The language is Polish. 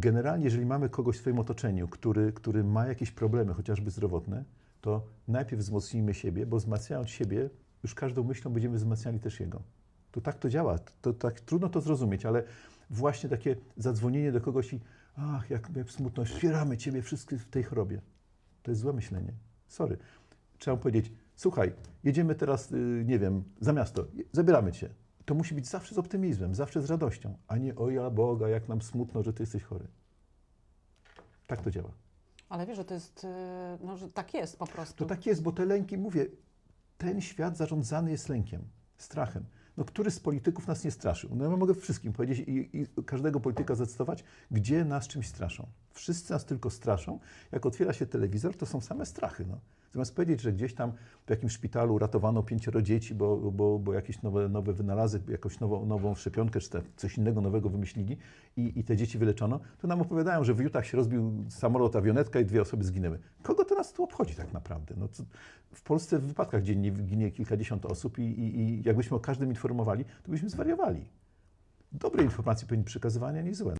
generalnie, jeżeli mamy kogoś w swoim otoczeniu, który, który ma jakieś problemy, chociażby zdrowotne, to najpierw wzmocnijmy siebie, bo wzmacniając siebie, już każdą myślą będziemy wzmacniali też jego. To tak to działa. To tak trudno to zrozumieć, ale właśnie takie zadzwonienie do kogoś i ach, jak, jak smutno, wspieramy ciebie wszyscy w tej chorobie. To jest złe myślenie. Sorry. Trzeba powiedzieć, słuchaj, jedziemy teraz, y, nie wiem, za miasto, zabieramy cię. To musi być zawsze z optymizmem, zawsze z radością, a nie o ja Boga, jak nam smutno, że ty jesteś chory. Tak to działa. Ale wiesz, że to jest, e, no, że tak jest po prostu. To tak jest, bo te lęki, mówię, ten świat zarządzany jest lękiem, strachem. No, który z polityków nas nie straszył? No ja mogę wszystkim powiedzieć i, i każdego polityka zacytować, gdzie nas czymś straszą. Wszyscy nas tylko straszą. Jak otwiera się telewizor, to są same strachy. No. Zamiast powiedzieć, że gdzieś tam w jakimś szpitalu ratowano pięcioro dzieci, bo, bo, bo jakieś nowe, nowe wynalazek, jakąś nową, nową szczepionkę, czy coś innego nowego wymyślili i, i te dzieci wyleczono, to nam opowiadają, że w Utah się rozbił samolot, awionetka i dwie osoby zginęły. Kogo to nas tu obchodzi tak naprawdę? No, w Polsce w wypadkach dziennie ginie kilkadziesiąt osób i, i, i jakbyśmy o każdym informowali, to byśmy zwariowali. Dobre informacje powinny przekazywać, a nie złe.